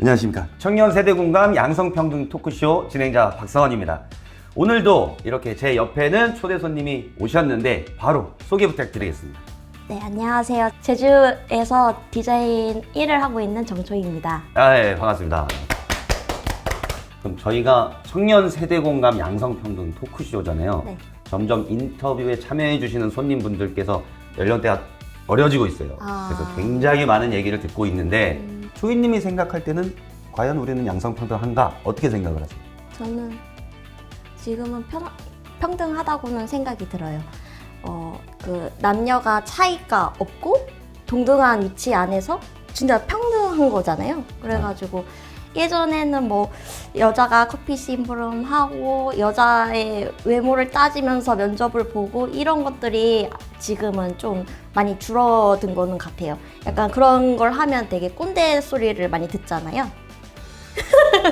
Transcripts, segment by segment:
안녕하십니까. 청년 세대 공감 양성평등 토크쇼 진행자 박성원입니다. 오늘도 이렇게 제 옆에는 초대 손님이 오셨는데 바로 소개 부탁드리겠습니다. 네, 안녕하세요. 제주에서 디자인 일을 하고 있는 정초희입니다. 아, 예, 반갑습니다. 그럼 저희가 청년 세대 공감 양성평등 토크쇼잖아요. 네. 점점 인터뷰에 참여해 주시는 손님분들께서 연령대가 어려지고 있어요. 아. 그래서 굉장히 많은 얘기를 듣고 있는데 음. 초이님이 생각할 때는 과연 우리는 양성평등한가 어떻게 생각을 하세요? 저는 지금은 평, 평등하다고는 생각이 들어요. 어, 그 남녀가 차이가 없고 동등한 위치 안에서 진짜 평등한 거잖아요. 그래가지고 예전에는 뭐 여자가 커피 심부름 하고 여자의 외모를 따지면서 면접을 보고 이런 것들이 지금은 좀 많이 줄어든 거는 같아요. 약간 그런 걸 하면 되게 꼰대 소리를 많이 듣잖아요.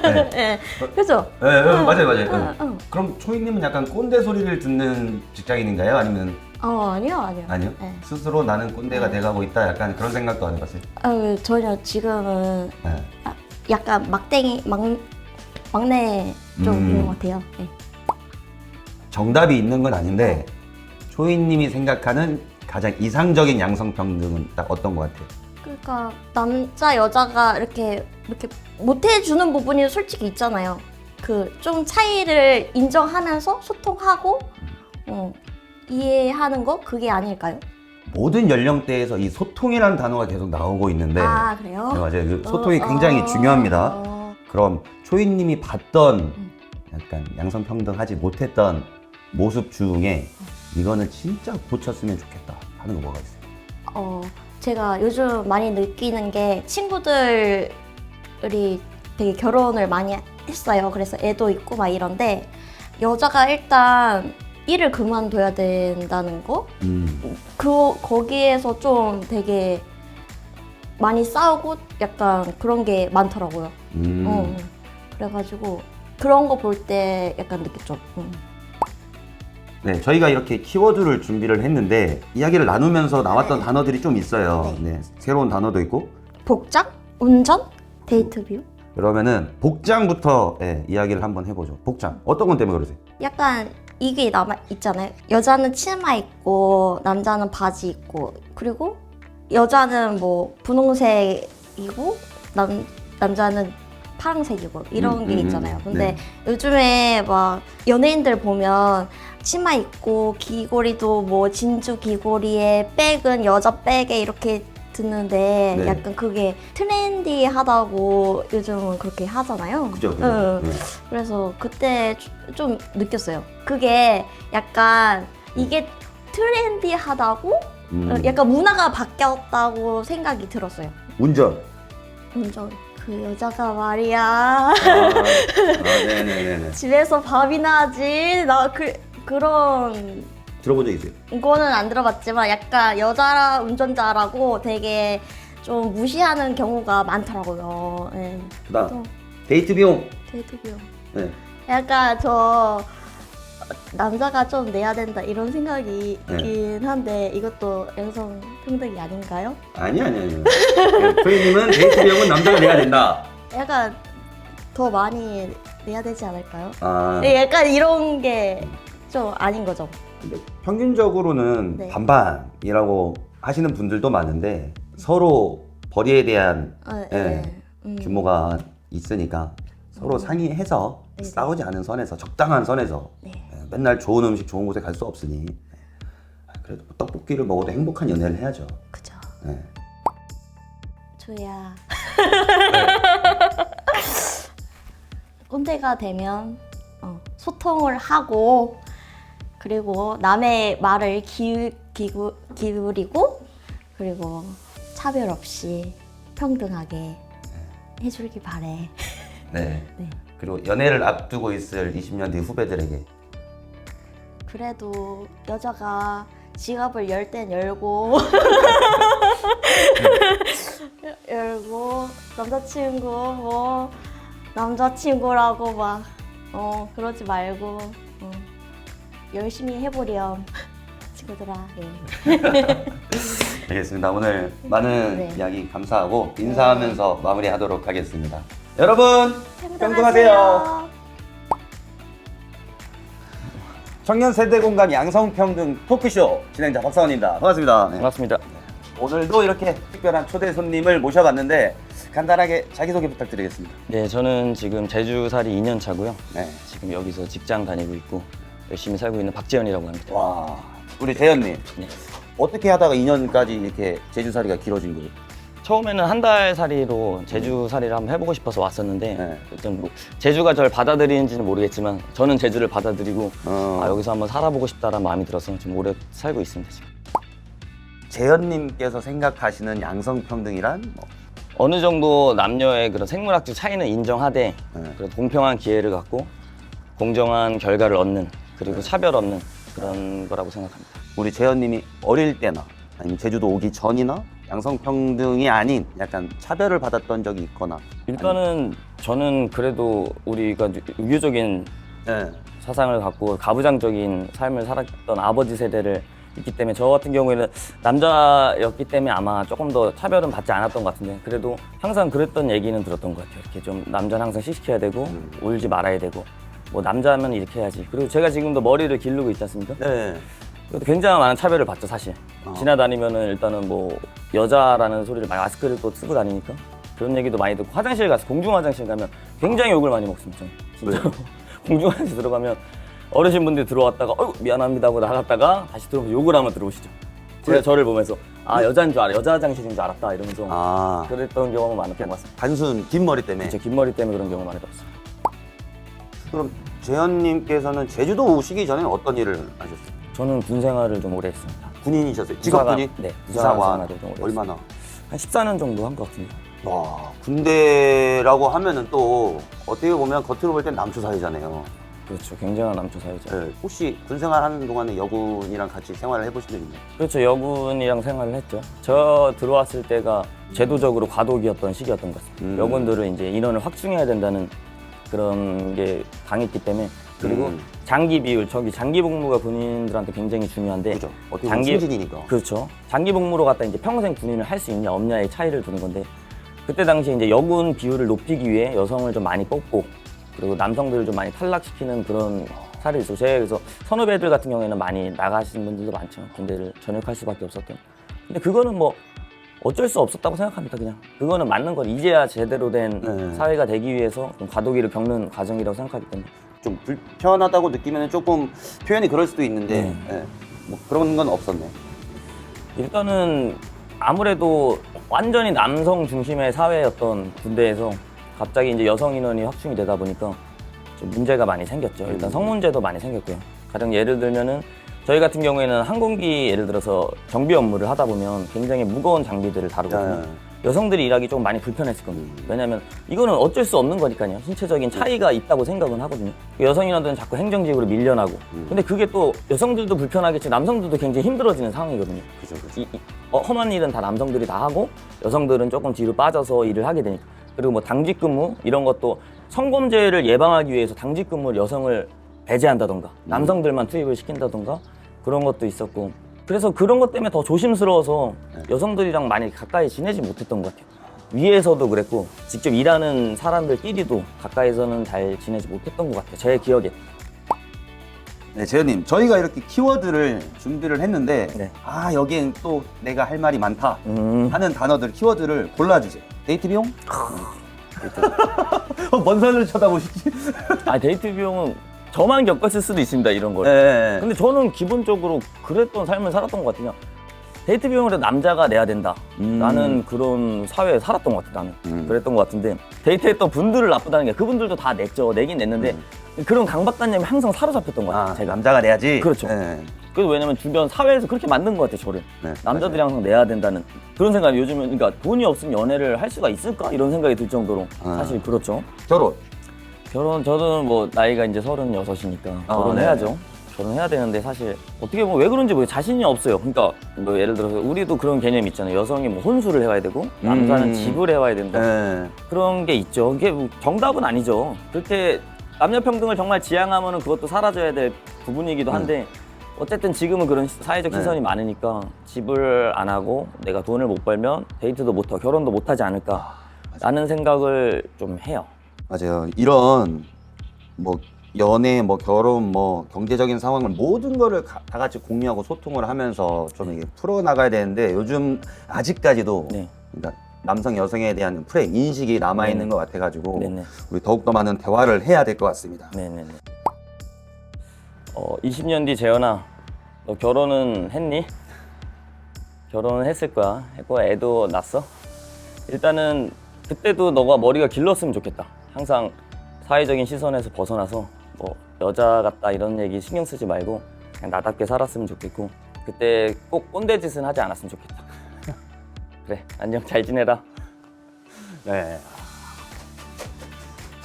네. 예. 그죠? 네, 네, 맞아요, 맞아요. 응, 응. 그럼 초이님은 약간 꼰대 소리를 듣는 직장인인가요? 아니면 어, 아니요, 아니요. 아니요? 네. 스스로 나는 꼰대가 돼가고 있다 약간 그런 생각도 안 해봤어요? 어, 전혀 지금은 네. 약간 막댕이, 막, 막내 쪽인 음. 것 같아요. 네. 정답이 있는 건 아닌데 초이님이 생각하는 가장 이상적인 양성평등은 딱 어떤 것 같아요? 그러니까 남자 여자가 이렇게 이렇게 못 해주는 부분이 솔직히 있잖아요. 그 좀 차이를 인정하면서 소통하고 어, 이해하는 거 그게 아닐까요? 모든 연령대에서 이 소통이라는 단어가 계속 나오고 있는데 아 그래요? 네, 맞아요. 그 소통이 어, 굉장히 어, 중요합니다. 어, 그럼 초이님이 봤던 음. 약간 양성평등하지 못했던 모습 중에 이거는 진짜 고쳤으면 좋겠다 하는 거 뭐가 있어요? 어, 제가 요즘 많이 느끼는 게 친구들이 되게 결혼을 많이 했어요. 그래서 애도 있고 막 이런데 여자가 일단 일을 그만둬야 된다는 거? 음. 그 거기에서 좀 되게 많이 싸우고 약간 그런 게 많더라고요. 음. 어, 그래가지고 그런 거 볼 때 약간 느꼈죠. 음. 네, 저희가 이렇게 키워드를 준비를 했는데 이야기를 나누면서 나왔던 네. 단어들이 좀 있어요. 네. 새로운 단어도 있고 복장, 운전, 데이트 뷰. 그러면은 복장부터 예, 이야기를 한번 해보죠. 복장 어떤 건 때문에 그러세요? 약간 이게 남아 있잖아요. 여자는 치마 입고 남자는 바지 입고 그리고 여자는 뭐 분홍색이고 남 남자는 파란색이고 이런 음, 게 음, 있잖아요. 음. 근데 네. 요즘에 막 연예인들 보면 치마 입고 귀걸이도 뭐 진주 귀걸이에 백은 여자 백에 이렇게 듣는데 네. 약간 그게 트렌디하다고 요즘은 그렇게 하잖아요. 그죠, 그죠. 응. 네. 그래서 그때 주- 좀 느꼈어요. 그게 약간 이게 트렌디하다고 음. 어, 약간 문화가 바뀌었다고 생각이 들었어요. 운전. 운전 그 여자가 말이야 아, 아. 집에서 밥이나 하지 나 그 그런 들어본 적 있어요? 거는 안 들어봤지만 약간 여자 운전자라고 되게 좀 무시하는 경우가 많더라고요. 예. 그다음 또 데이트 비용. 데이트 비용. 네. 약간 저 남자가 좀 내야 된다 이런 생각이 네. 있긴 한데 이것도 양성 평등이 아닌가요? 아니 아니 아니. 초이님은 데이트 비용은 남자가 내야 된다. 약간 더 많이 내야 되지 않을까요? 아. 네, 약간 이런 게 좀 아닌 거죠. 근데 평균적으로는 네. 반반이라고 하시는 분들도 많은데 서로 벌이에 대한 아, 예, 예. 음. 규모가 있으니까 서로 상의해서 네, 네. 싸우지 않은 선에서 적당한 선에서 네. 예, 맨날 좋은 음식 좋은 곳에 갈 수 없으니 예, 그래도 떡볶이를 먹어도 행복한 연애를 해야죠. 그죠. 예. 조야. 꼰대가 되면 어, 소통을 하고 그리고 남의 말을 기, 기구, 기울이고 그리고 차별 없이 평등하게 해주길 바래. 네. 네. 그리고 연애를 앞두고 있을 20년 뒤 후배들에게 그래도 여자가 지갑을 열 땐 열고 열고 남자친구 뭐 남자친구라고 막 어 그러지 말고 어, 열심히 해보렴 친구들아 예. 알겠습니다. 오늘 많은 네. 이야기 감사하고 인사하면서 마무리하도록 하겠습니다. 여러분 평등하세요. 청년 세대 공감 양성평등 토크쇼 진행자 박사원입니다. 반갑습니다. 네. 반갑습니다. 오늘도 이렇게 특별한 초대 손님을 모셔봤는데 간단하게 자기소개 부탁드리겠습니다. 네, 저는 지금 제주살이 2년 차고요. 네. 지금 여기서 직장 다니고 있고 열심히 살고 있는 박지현이라고 합니다. 와, 우리 재현님 네. 어떻게 하다가 2년까지 이렇게 제주살이가 길어진 거예요? 처음에는 한 달 살이로 제주 살이를 한번 해보고 싶어서 왔었는데 네. 일단 뭐 제주가 저를 받아들이는지는 모르겠지만 저는 제주를 받아들이고 어. 아, 여기서 한번 살아보고 싶다라는 마음이 들어서 지금 오래 살고 있습니다. 지금. 재현님께서 생각하시는 양성평등이란 뭐, 어느 정도 남녀의 그런 생물학적 차이는 인정하되 네. 그래도 공평한 기회를 갖고 공정한 결과를 얻는 그리고 차별 없는 그런 거라고 생각합니다. 우리 재현님이 어릴 때나 아니면 제주도 오기 전이나 양성평등이 아닌 약간 차별을 받았던 적이 있거나 일단은 저는 그래도 우리가 유교적인 네. 사상을 갖고 가부장적인 삶을 살았던 아버지 세대를 있기 때문에 저 같은 경우에는 남자였기 때문에 아마 조금 더 차별은 받지 않았던 것 같은데 그래도 항상 그랬던 얘기는 들었던 것 같아요. 이렇게 좀 남자는 항상 씩씩해야 되고 음. 울지 말아야 되고 뭐 남자면 이렇게 해야지. 그리고 제가 지금도 머리를 기르고 있지 않습니까? 네. 그래도 굉장히 많은 차별을 받죠 사실. 어. 지나다니면은 일단은 뭐 여자라는 소리를 많이 마스크를 또 쓰고 다니니까 그런 얘기도 많이 듣고 화장실 가서 공중 화장실 가면 굉장히 욕을 많이 먹습니다. 진짜로 공중 화장실 들어가면 어르신 분들이 들어왔다가 어이구 미안합니다 하고 나갔다가 다시 들어오면 욕을 하면 들어오시죠. 제가 왜? 저를 보면서 아 여자인 줄 알아 여자 화장실인 줄 알았다 이러면서 아 그랬던 경험은 많았던 것 같습니다. 단순 긴 머리 때문에 제긴 머리 때문에 그런 경우 많이 들었어요. 그럼 재현님께서는 제주도 오시기 전에 어떤 일을 하셨어요? 저는 군 생활을 좀 오래 했습니다. 군인이셨어요? 직업군인? 네, 부사관 부사관 생활을 좀 오래 얼마나? 한 14년 정도 한 것 같은데. 와 군대라고 하면은 또 어떻게 보면 겉으로 볼 땐 남초 사회잖아요. 그렇죠. 굉장한 남초 사회자. 네. 혹시 군 생활하는 동안에 여군이랑 같이 생활을 해보신 적 있나요? 그렇죠. 여군이랑 생활을 했죠. 저 들어왔을 때가 제도적으로 과도기였던 시기였던 것 같습니다. 음. 여군들은 이제 인원을 확충해야 된다는 그런 게 강했기 때문에 그리고 음. 장기 비율, 저기 장기 복무가 군인들한테 굉장히 중요한데 그죠? 어떻게 보면 승진이니까. 그렇죠. 장기 복무로 갔다 이제 평생 군인을 할 수 있냐 없냐의 차이를 두는 건데 그때 당시에 이제 여군 비율을 높이기 위해 여성을 좀 많이 뽑고 그리고 남성들을 좀 많이 탈락시키는 그런 사례가 있어요. 제가 그래서 선후배들 같은 경우에는 많이 나가신 분들도 많죠. 군대를 전역할 수밖에 없었던. 근데 그거는 뭐 어쩔 수 없었다고 생각합니다. 그냥 그거는 맞는 건 이제야 제대로 된 네. 사회가 되기 위해서 좀 과도기를 겪는 과정이라고 생각하기 때문에 좀 불편하다고 느끼면 조금 표현이 그럴 수도 있는데 네. 예. 뭐 그런 건 없었네. 일단은 아무래도 완전히 남성 중심의 사회였던 군대에서 갑자기 이제 여성 인원이 확충이 되다 보니까 좀 문제가 많이 생겼죠. 일단 음. 성 문제도 많이 생겼고요. 가령 예를 들면은 저희 같은 경우에는 항공기 예를 들어서 정비 업무를 하다 보면 굉장히 무거운 장비들을 다루거든요. 네. 여성들이 일하기 좀 많이 불편했을 겁니다. 음. 왜냐하면 이거는 어쩔 수 없는 거니까요. 신체적인 차이가 있다고 생각은 하거든요. 여성 인원들은 자꾸 행정직으로 밀려나고. 음. 근데 그게 또 여성들도 불편하겠지 남성들도 굉장히 힘들어지는 상황이거든요. 그죠, 그죠. 이, 이- 어, 험한 일은 다 남성들이 다 하고 여성들은 조금 뒤로 빠져서 일을 하게 되니까 그리고 뭐 당직 근무 이런 것도 성범죄를 예방하기 위해서 당직 근무를 여성을 배제한다던가 남성들만 투입을 시킨다던가 그런 것도 있었고 그래서 그런 것 때문에 더 조심스러워서 네. 여성들이랑 많이 가까이 지내지 못했던 것 같아요. 위에서도 그랬고 직접 일하는 사람들끼리도 가까이서는 잘 지내지 못했던 것 같아요. 제 기억에. 네, 재현님, 저희가 이렇게 키워드를 준비를 했는데, 네. 아, 여기엔 또 내가 할 말이 많다 음. 하는 단어들, 키워드를 골라주세요. 데이트 비용? 어, 뭔 산을 쳐다보시지? 아 데이트 비용은 저만 겪었을 수도 있습니다 이런 걸. 네. 근데 저는 기본적으로 그랬던 삶을 살았던 것 같아요. 데이트 비용을 남자가 내야 된다. 음. 라는 그런 사회에 살았던 것 같아요, 나는. 음. 그랬던 것 같은데, 데이트했던 분들을 나쁘다는 게 그분들도 다 냈죠. 내긴 냈는데, 그런 강박관념이 항상 사로잡혔던 것 같아요, 음. 아, 제가. 남자가 내야지? 그렇죠. 네. 그래서 왜냐면 주변 사회에서 그렇게 만든 것 같아요, 저를. 네, 남자들이 항상 내야 된다는 그런 생각이 요즘은, 그러니까 돈이 없으면 연애를 할 수가 있을까? 이런 생각이 들 정도로. 아. 사실 그렇죠. 결혼. 결혼 저는 뭐 나이가 이제 서른여섯이니까 아, 결혼해야죠. 결혼해야 되는데 사실 어떻게 보면 왜 그런지 모르 자신이 없어요. 그러니까 뭐 예를 들어서 우리도 그런 개념이 있잖아요. 여성이 뭐 혼수를 해와야 되고 남자는 음. 집을 해와야 된다. 네. 그런 게 있죠. 이게 뭐 정답은 아니죠. 그렇게 남녀 평등을 정말 지향하면은 그것도 사라져야 될 부분이기도 한데 어쨌든 지금은 그런 시- 사회적 네. 시선이 많으니까 집을 안 하고 내가 돈을 못 벌면 데이트도 못 하고 결혼도 못 하지 않을까. 라는 생각을 좀 해요. 맞아요. 이런 뭐 연애, 뭐 결혼, 뭐 경제적인 상황을 모든 거를 가- 다 같이 공유하고 소통을 하면서 좀 이게 풀어 나가야 되는데 요즘 아직까지도 네. 그러니까 남성 여성에 대한 프레 인식이 남아 있는 네네. 것 같아 가지고 네네. 우리 더욱 더 많은 대화를 해야 될 것 같습니다. 네네네. 어, 20년 뒤 재현아, 너 결혼은 했니? 결혼은 했을 거야. 했고 애도 낳았어? 일단은 그때도 너가 머리가 길렀으면 좋겠다. 항상 사회적인 시선에서 벗어나서 뭐 여자 같다 이런 얘기 신경 쓰지 말고 그냥 나답게 살았으면 좋겠고 그때 꼭 꼰대 짓은 하지 않았으면 좋겠다. 그래 안녕 잘 지내라. 네.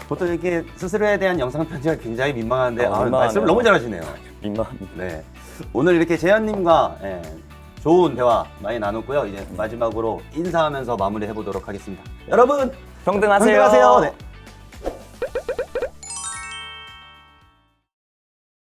보통 이렇게 스스로에 대한 영상 편지가 굉장히 민망한데 어, 아, 민망하네요. 말씀 을 너무 잘하시네요. 민망합니다. 네. 오늘 이렇게 재현님과 예, 좋은 대화 많이 나눴고요. 이제 마지막으로 인사하면서 마무리해 보도록 하겠습니다. 여러분 평등하세요. 평등하세요. 네.